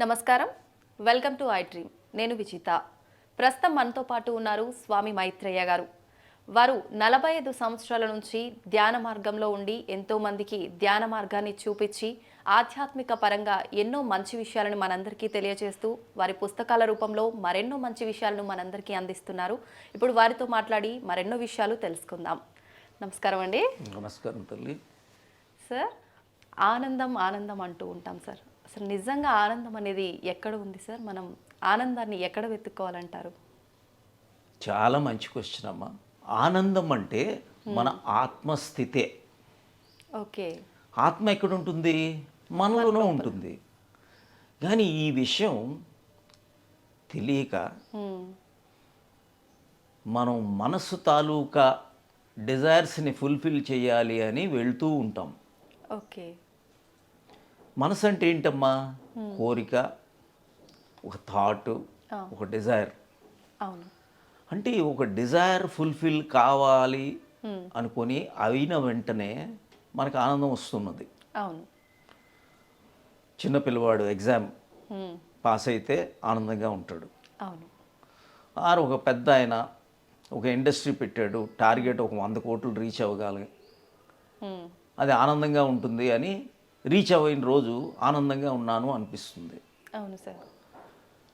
నమస్కారం. Welcome to I dream. నేను విజిత ప్రస్తుతం మనతో పాటు ఉన్నారు స్వామి మైత్రేయ గారు. వారు నలభై ఐదు సంవత్సరాల నుంచి ధ్యాన మార్గంలో ఉండి ఎంతో మందికి ధ్యాన మార్గాన్ని చూపించి ఆధ్యాత్మిక పరంగా ఎన్నో మంచి విషయాలను మనందరికీ తెలియజేస్తూ వారి పుస్తకాల రూపంలో మరెన్నో మంచి విషయాలను మనందరికీ అందిస్తున్నారు. ఇప్పుడు వారితో మాట్లాడి మరెన్నో విషయాలు తెలుసుకుందాం. నమస్కారం అండి. నమస్కారం తల్లి. సార్ ఆనందం ఆనందం అంటూ ఉంటాం సార్. అసలు నిజంగా ఆనందం అనేది ఎక్కడ ఉంది సార్? మనం ఆనందాన్ని ఎక్కడ వెతుక్కోవాలంటారు? చాలా మంచి క్వశ్చన్ అమ్మా. ఆనందం అంటే మన ఆత్మస్థితే. ఓకే. ఆత్మ ఎక్కడ ఉంటుంది? మనలోనే ఉంటుంది. కానీ ఈ విషయం తెలియక. మనం మనసు తాలూకా డిజైర్స్ని ఫుల్ఫిల్ చేయాలి అని వెళ్తూ ఉంటాం. ఓకే. మనసు అంటే ఏంటమ్మా కోరిక ఒక థాట్. ఒక డిజైర్ అవును. అంటే ఒక డిజైర్ ఫుల్ఫిల్ కావాలి. అనుకొని అయిన వెంటనే మనకు ఆనందం వస్తున్నది. అవును. చిన్న పిల్లవాడు ఎగ్జామ్. పాస్ అయితే ఆనందంగా ఉంటాడు. అవును. ఆరు ఒక పెద్ద ఆయన ఒక ఇండస్ట్రీ పెట్టాడు. టార్గెట్ ఒక వంద కోట్లు రీచ్ అవ్వగలి. అది ఆనందంగా ఉంటుంది అని రీచ్ అయిన రోజు ఆనందంగా ఉన్నాను అనిపిస్తుంది. అవును సార్.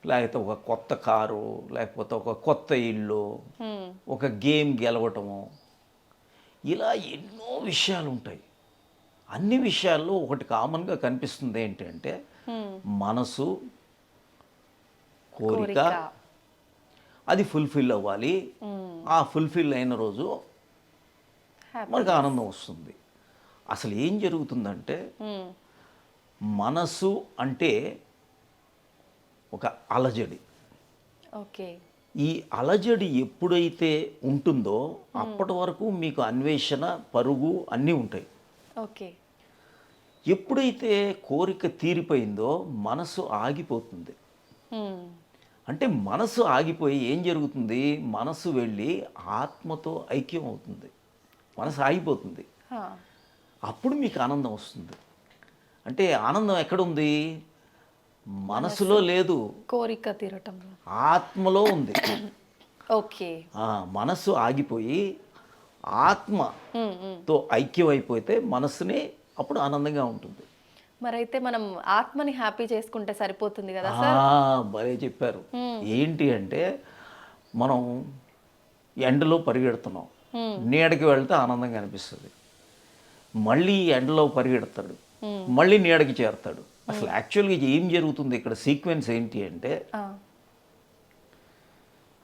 లేకపోతే ఒక కొత్త కారు లేకపోతే ఒక కొత్త ఇల్లు. ఒక గేమ్ గెలవటము ఇలా ఎన్నో విషయాలు ఉంటాయి. అన్ని విషయాల్లో ఒకటి కామన్గా కనిపిస్తుంది ఏంటంటే. మనసు కోరిక అది ఫుల్ఫిల్ అవ్వాలి. ఆ ఫుల్ఫిల్ అయిన రోజు మనకు ఆనందం వస్తుంది. అసలు ఏం జరుగుతుందంటే. మనసు అంటే ఒక అలజడి. ఓకే. ఈ అలజడి ఎప్పుడైతే ఉంటుందో అప్పటి వరకు మీకు అన్వేషణ పరుగు అన్నీ ఉంటాయి. ఓకే. ఎప్పుడైతే కోరిక తీరిపోయిందో మనసు ఆగిపోతుంది. అంటే మనసు ఆగిపోయి ఏం జరుగుతుంది? మనసు వెళ్ళి ఆత్మతో ఐక్యం అవుతుంది మనసు ఆగిపోతుంది. అప్పుడు మీకు ఆనందం వస్తుంది. అంటే ఆనందం ఎక్కడుంది? మనసులో లేదు. కోరిక తీరటంలో. ఆత్మలో ఉంది. ఓకే. మనసు ఆగిపోయి ఆత్మతో హ్మ్. హ్మ్. ఐక్యం అయిపోతే మనసుని అప్పుడు ఆనందంగా ఉంటుంది. మరైతే మనం ఆత్మని హ్యాపీ చేసుకుంటే సరిపోతుంది కదా భలే చెప్పారు. ఏంటి అంటే మనం ఎండలో పరిగెడుతున్నాం. నీడకి వెళ్తే ఆనందంగా అనిపిస్తుంది. మళ్ళీ ఎండలో పరిగెడతాడు. మళ్ళీ నీడకి చేరుతాడు. అసలు యాక్చువల్గా ఏం జరుగుతుంది? ఇక్కడ సీక్వెన్స్ ఏంటి అంటే.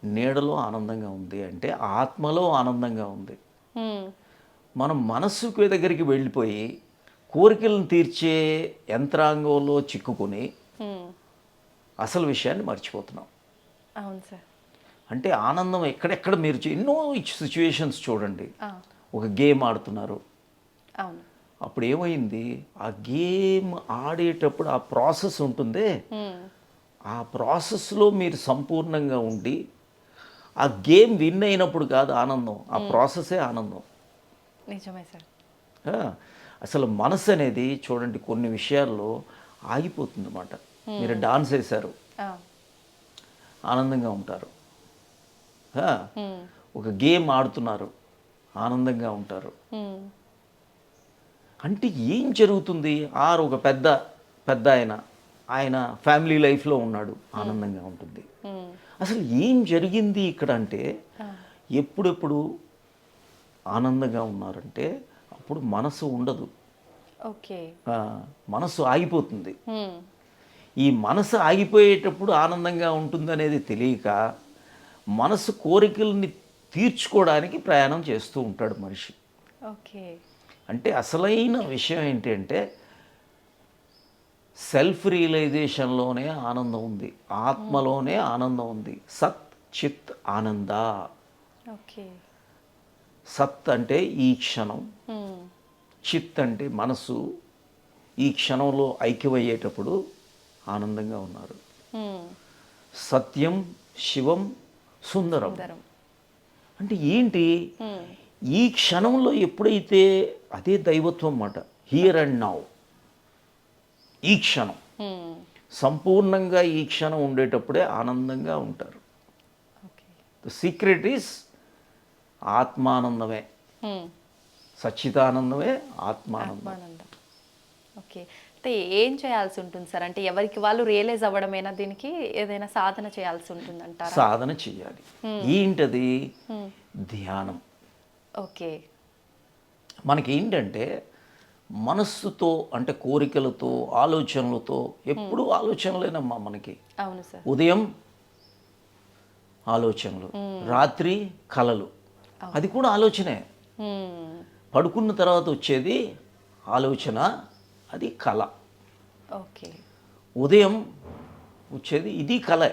నీడలో ఆనందంగా ఉంది అంటే ఆత్మలో ఆనందంగా ఉంది. మనం మనస్సుకి దగ్గరికి వెళ్ళిపోయి కోరికలను తీర్చే యంత్రాంగంలో చిక్కుకొని. అసలు విషయాన్ని మర్చిపోతున్నాం. అవును సార్. అంటే ఆనందం ఎక్కడెక్కడ మీరు ఎన్నో సిచ్యువేషన్స్ చూడండి. ఒక గేమ్ ఆడుతున్నారు. అప్పుడు ఏమైంది ఆ గేమ్ ఆడేటప్పుడు ఆ ప్రాసెస్ ఉంటుందే. ఆ ప్రాసెస్లో మీరు సంపూర్ణంగా ఉండి ఆ గేమ్ విన్ అయినప్పుడు కాదు ఆనందం ఆ ప్రాసెసే ఆనందం. నిజమే సార్. అసలు మనసు అనేది చూడండి కొన్ని విషయాల్లో ఆగిపోతుంది అన్నమాట మీరు డాన్స్ వేశారు. ఆనందంగా ఉంటారు. ఒక గేమ్ ఆడుతున్నారు. ఆనందంగా ఉంటారు. అంటే ఏం జరుగుతుంది? ఆరు ఒక పెద్ద పెద్ద ఆయన ఆయన ఫ్యామిలీ లైఫ్లో ఉన్నాడు. ఆనందంగా ఉంటుంది. అసలు ఏం జరిగింది ఇక్కడ అంటే. ఎప్పుడెప్పుడు ఆనందంగా ఉన్నారంటే అప్పుడు మనసు ఉండదు. ఓకే. మనసు ఆగిపోతుంది. ఈ మనసు ఆగిపోయేటప్పుడు ఆనందంగా ఉంటుందనేది తెలియక మనసు కోరికల్ని తీర్చుకోవడానికి ప్రయాణం చేస్తూ ఉంటాడు మనిషి. ఓకే. అంటే అసలైన విషయం ఏంటంటే సెల్ఫ్ రియలైజేషన్లోనే ఆనందం ఉంది. ఆత్మలోనే ఆనందం ఉంది. సత్ చిత్ ఆనంద. ఓకే. సత్ అంటే ఈ క్షణం. హ్మ్. చిత్ అంటే మనసు. ఈ క్షణంలో ఐక్యమయ్యేటప్పుడు ఆనందంగా ఉన్నారు. హ్మ్. సత్యం శివం సుందరం. అంటే ఏంటి. ఈ క్షణంలో ఎప్పుడైతే అదే దైవత్వం అన్నమాట హియర్ అండ్ నౌ ఈ క్షణం హ్మ్. సంపూర్ణంగా ఈ క్షణం ఉండేటప్పుడే ఆనందంగా ఉంటారు. ద సీక్రెట్ ఈస్ ఆత్మానందమే. హ్మ్. సచ్చిదానందమే ఆత్మానందం. ఆత్మానందం. ఓకే అయితే ఏం చేయాల్సి ఉంటుంది సార్? అంటే ఎవరికి వాళ్ళు రియలైజ్ అవ్వడమేనా దీనికి? ఏదైనా సాధన చేయాల్సి ఉంటుంది అంటారా సాధన చేయాలి. ఏంటది? ధ్యానం. ఓకే. మనకి ఏంటంటే మనస్సుతో అంటే కోరికలతో ఆలోచనలతో ఎప్పుడూ ఆలోచనలేనమ్మా మనకి. అవును సార్. ఉదయం ఆలోచనలు రాత్రి కలలు. అది కూడా ఆలోచనే. పడుకున్న తర్వాత వచ్చేది ఆలోచన అది కళ. ఓకే. ఉదయం వచ్చేది ఇది కళ.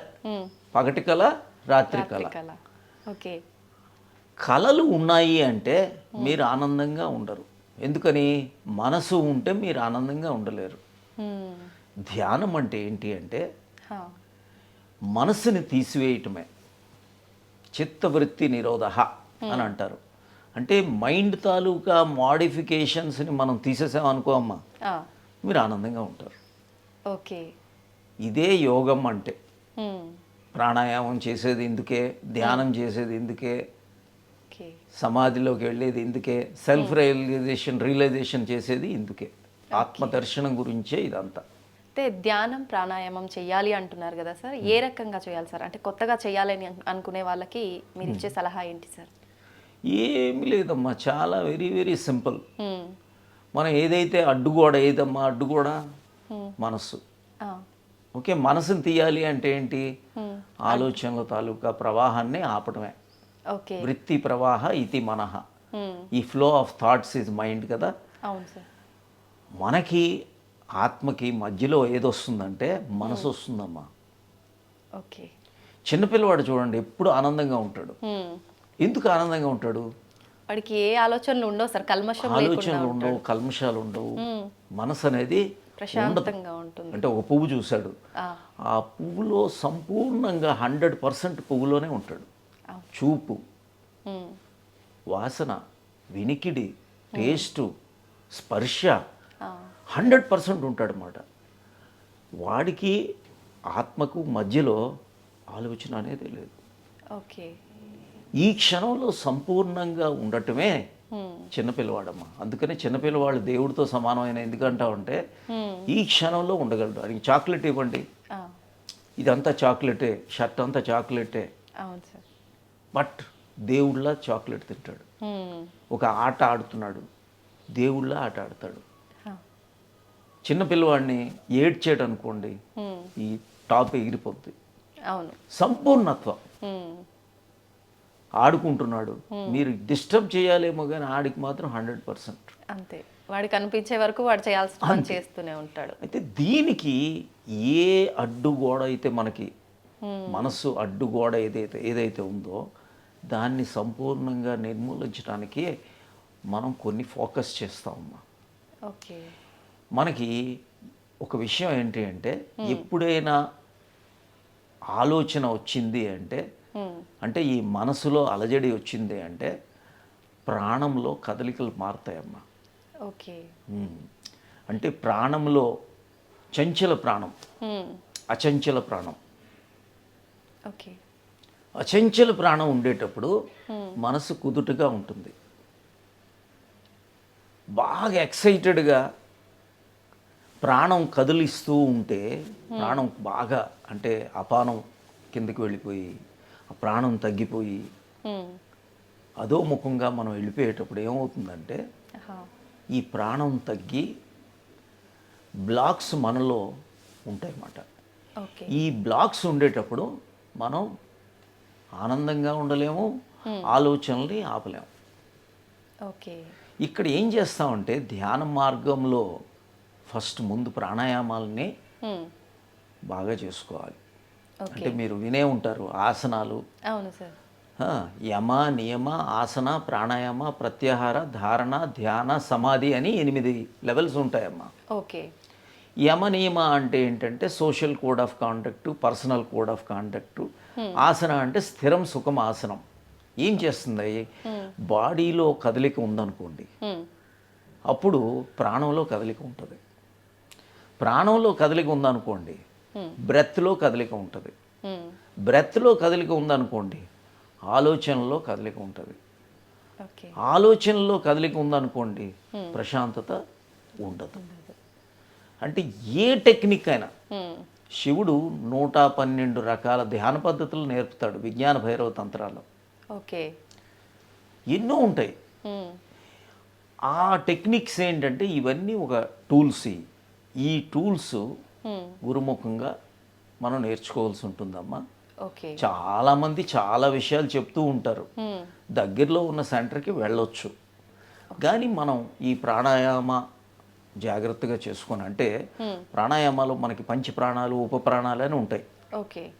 పగటి కళ రాత్రి కళ. ఓకే. కళలు ఉన్నాయి అంటే మీరు ఆనందంగా ఉండరు. ఎందుకని? మనసు ఉంటే మీరు ఆనందంగా ఉండలేరు. ధ్యానం అంటే ఏంటి అంటే. మనసుని తీసివేయటమే. చిత్తవృత్తి నిరోధ అని అంటారు. అంటే మైండ్ తాలూకా మోడిఫికేషన్స్ని మనం తీసేసామనుకో అమ్మా. మీరు ఆనందంగా ఉంటారు. ఓకే. ఇదే యోగం అంటే. ప్రాణాయామం చేసేది ఇందుకే ధ్యానం చేసేది ఇందుకే ఓకే సమాధిలోకి వెళ్ళేది ఇందుకే. సెల్ఫ్ రియలైజేషన్ రియలైజేషన్ చేసేది ఇందుకే. ఆత్మదర్శనం గురించే ఇదంతా. అయితే ధ్యానం ప్రాణాయామం చేయాలి అంటున్నారు కదా సార్. ఏ రకంగా చేయాలి సార్? అంటే కొత్తగా చేయాలని అను- అనుకునే వాళ్ళకి మీరు ఇచ్చే సలహా ఏంటి సార్? ఏమీ లేదమ్మా. చాలా వెరీ వెరీ సింపుల్. హ్మ్. మనం ఏదైతే అడ్డుగోడ ఏదమ్మా అడ్డుగోడ? మనస్సు. ఓకే మనసుని తీయాలి అంటే ఏంటి. ఆలోచనల తాలూకా ప్రవాహాన్ని ఆపటమే. ఓకే వృత్తి ప్రవాహ ఇది మనహ. ఈ flow of thoughts is mind కదా. అవును సార్. మనకి ఆత్మకి మధ్యలో ఏదొస్తుందంటే మనసు వస్తుందమ్మా. ఓకే. చిన్నపిల్లవాడు చూడండి ఎప్పుడు ఆనందంగా ఉంటాడు. ఎందుకు ఆనందంగా ఉంటాడు? వాడికి ఏ ఆలోచనలు ఉండవు సార్ కల్మషం ఆలోచనలు ఉండవు కల్మషాలు ఉండవు. మనసు అనేది ప్రశాంతంగా ఉంటుంది. అంటే ఒక పువ్వు చూశాడు. ఆ. పువ్వులో సంపూర్ణంగా హండ్రెడ్ పర్సెంట్ పువ్వులోనే ఉంటాడు. చూపు. వాసన వినికిడి టేస్టు స్పర్శ. హండ్రెడ్ పర్సెంట్ ఉంటాడనమాట వాడికి ఆత్మకు మధ్యలో ఆలోచన అనేది లేదు ఓకే ఈ క్షణంలో సంపూర్ణంగా ఉండటమే. చిన్నపిల్లవాడమ్మ అందుకనే చిన్నపిల్లవాడు దేవుడితో సమానమైన ఎందుకంటావంటే హ్మ్. ఈ క్షణంలో ఉండగలడు ఆయనకి చాక్లెట్ ఇవ్వండి. ఇదంతా చాక్లెటే షర్ట్ అంతా చాక్లెటే అవును సార్ బట్ దేవుళ్ళ చాక్లెట్ తింటాడు. ఒక ఆట ఆడుతున్నాడు. దేవుళ్ళ ఆట ఆడతాడు. చిన్న పిల్లవాడిని ఏడ్చాడు అనుకోండి. ఈ టాప్ ఎగిరిపోద్ది. అవును. సంపూర్ణత్వం. ఆడుకుంటున్నాడు. మీరు డిస్టర్బ్ చేయాలేమో కానీ ఆడికి మాత్రం హండ్రెడ్ పర్సెంట్. అంతే. వాడికి అనిపించే వరకు వాడు చేయాల్సిన చేస్తూనే ఉంటాడు. అయితే దీనికి ఏ అడ్డుగోడ అయితే మనకి మనస్సు అడ్డుగోడ ఏదైతే ఏదైతే ఉందో దాన్ని సంపూర్ణంగా నిర్మూలించడానికి మనం కొన్ని ఫోకస్ చేస్తామమ్మా ఓకే. మనకి ఒక విషయం ఏంటి అంటే ఎప్పుడైనా ఆలోచన వచ్చింది అంటే హ్మ్. అంటే ఈ మనసులో అలజడి వచ్చింది అంటే ప్రాణంలో కదలికలు మారుతాయమ్మా. ఓకే. అంటే ప్రాణంలో చంచల ప్రాణం. అచంచల ప్రాణం. అచంచల ప్రాణం ఉండేటప్పుడు మనసు కుదుటగా ఉంటుంది. బాగా ఎక్సైటెడ్గా ప్రాణం కదిలిస్తూ ఉంటే ప్రాణం బాగా అంటే అపానం కిందకి వెళ్ళిపోయి ఆ ప్రాణం తగ్గిపోయి హ్మ్. అదో ముఖంగా మనం వెళ్ళిపోయేటప్పుడు ఏమవుతుందంటే. ఈ ప్రాణం తగ్గి బ్లాక్స్ మనలో ఉంటాయన్నమాట. ఈ బ్లాక్స్ ఉండేటప్పుడు మనం ఆనందంగా ఉండలేము ఆలోచనల్ని ఆపలేము. ఓకే. ఇక్కడ ఏం చేస్తామంటే ధ్యాన మార్గంలో ఫస్ట్ ముందు ప్రాణాయామాలని. బాగా చేసుకోవాలి. అంటే మీరు వినే ఉంటారు ఆసనాలు. అవును సార్. యమ నియమ ఆసన ప్రాణాయామ ప్రత్యాహార ధారణ ధ్యాన సమాధి అని ఎనిమిది లెవెల్స్ ఉంటాయమ్మా. ఓకే. యమ నియమ అంటే ఏంటంటే social code of conduct personal code of conduct ఆసన అంటే స్థిరం సుఖం ఆసనం. ఏం చేస్తుంది బాడీలో కదలిక ఉందనుకోండి. హ్మ్. అప్పుడు ప్రాణంలో కదలిక ఉంటుంది. ప్రాణంలో కదలిక ఉందనుకోండి బ్రెత్లో కదలిక ఉంటుంది. బ్రెత్లో కదలిక ఉందనుకోండి ఆలోచనలో కదలిక ఉంటుంది. ఆలోచనలో కదలిక ఉందనుకోండి ప్రశాంతత ఉండదు. అంటే ఏ టెక్నిక్ అయినా. శివుడు నూట పన్నెండు రకాల ధ్యాన పద్ధతులు నేర్పుతాడు విజ్ఞాన భైరవ తంత్రాలు ఓకే ఎన్నో ఉంటాయి. ఆ టెక్నిక్స్ ఏంటంటే ఇవన్నీ ఒక టూల్స్. ఈ టూల్స్. గురుముఖంగా మనం నేర్చుకోవాల్సి ఉంటుందమ్మా ఓకే చాలామంది చాలా విషయాలు చెప్తూ ఉంటారు. దగ్గరలో ఉన్న సెంటర్కి వెళ్ళొచ్చు కానీ మనం ఈ ప్రాణాయామ జాగ్రత్తగా చేసుకొని అంటే ప్రాణాయామాలు మనకి పంచ ప్రాణాలు ఉప ప్రాణాలు అని ఉంటాయి. ఓకే.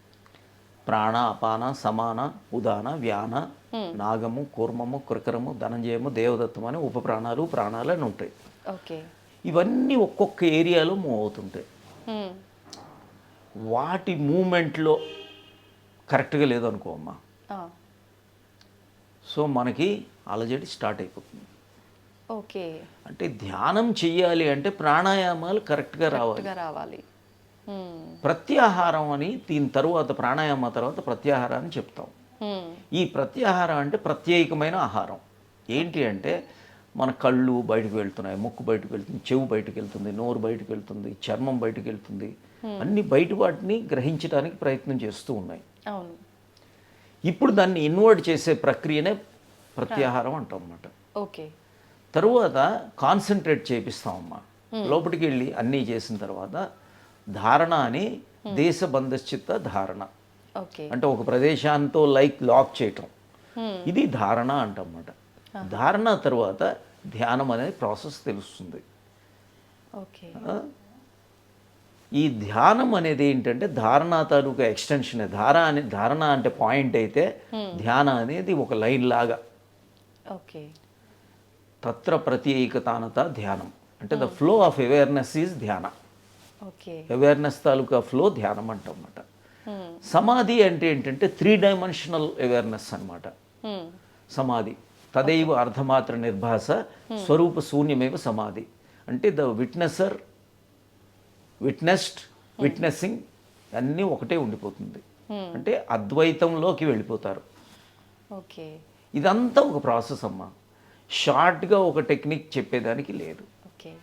ప్రాణ అపాన సమాన ఉదాన వ్యాన నాగము కూర్మము కృకరము ధనంజయము దేవదత్తం అని ఉప ప్రాణాలు ప్రాణాలు అని ఉంటాయి. ఓకే. ఇవన్నీ ఒక్కొక్క ఏరియాలో మూవ్ అవుతుంటాయి. వాటి మూమెంట్లో కరెక్ట్గా లేదనుకో అమ్మా. సో మనకి అలజడి స్టార్ట్ అయిపోతుంది. ఓకే. అంటే ధ్యానం చెయ్యాలి అంటే ప్రాణాయామాలు కరెక్ట్గా రావాలి. రావాలి. ప్రత్యాహారం అని దీని తరువాత ప్రాణాయామ తర్వాత ప్రత్యాహారాన్ని చెప్తాం. ఈ ప్రత్యాహారం అంటే ప్రత్యేకమైన ఆహారం. ఏంటి అంటే మన కళ్ళు బయటకు వెళ్తున్నాయి ముక్కు బయటకు వెళ్తుంది చెవు బయటకు వెళ్తుంది నోరు బయటకు వెళ్తుంది చర్మం బయటకు వెళ్తుంది. అన్ని బయట వాటిని గ్రహించడానికి ప్రయత్నం చేస్తూ ఉన్నాయి. అవును. ఇప్పుడు దాన్ని ఇన్వర్ట్ చేసే ప్రక్రియనే ప్రత్యాహారం అంటాం అన్నమాట. ఓకే. తరువాత కాన్సన్ట్రేట్ చేపిస్తామమ్మా లోపలికి వెళ్ళి అన్నీ చేసిన తర్వాత ధారణ అని దేశ బంధశ్చిత్త ధారణ. ఓకే. అంటే ఒక ప్రదేశాంతో లైక్ లాక్ చేయటం. ఇది ధారణ అంటన్నమాట ధారణ తర్వాత ధ్యానం అనే ప్రాసెస్ తెలుస్తుంది? ఈ ధ్యానం అనేది ఏంటంటే ధారణ తాలూకా ఎక్స్టెన్షన్. ధార అని ధారణ అంటే పాయింట్ అయితే ధ్యాన అనేది ఒక లైన్ లాగా. ఓకే. తత్ర ప్రత్యేకతానత ధ్యానం. అంటే the flow of awareness is ధ్యాన. ఓకే. అవేర్నెస్ తాలూకా ఫ్లో ధ్యానం అంటన్నమాట హ్మ్. సమాధి అంటే ఏంటంటే త్రీ డైమెన్షనల్ అవేర్నెస్ అన్నమాట. హ్మ్. సమాధి. తదైవ అర్ధమాత్ర నిర్భాస స్వరూప శూన్యమేవ సమాధి. అంటే ద విట్నెసర్ విట్నెస్డ్ విట్నెస్సింగ్ అన్నీ ఒకటే ఉండిపోతుంది. అంటే అద్వైతంలోకి వెళ్ళిపోతారు. ఓకే. ఇదంతా ఒక ప్రాసెస్ అమ్మా. షార్ట్గా ఒక టెక్నిక్ చెప్పేదానికి లేదు. ఓకే.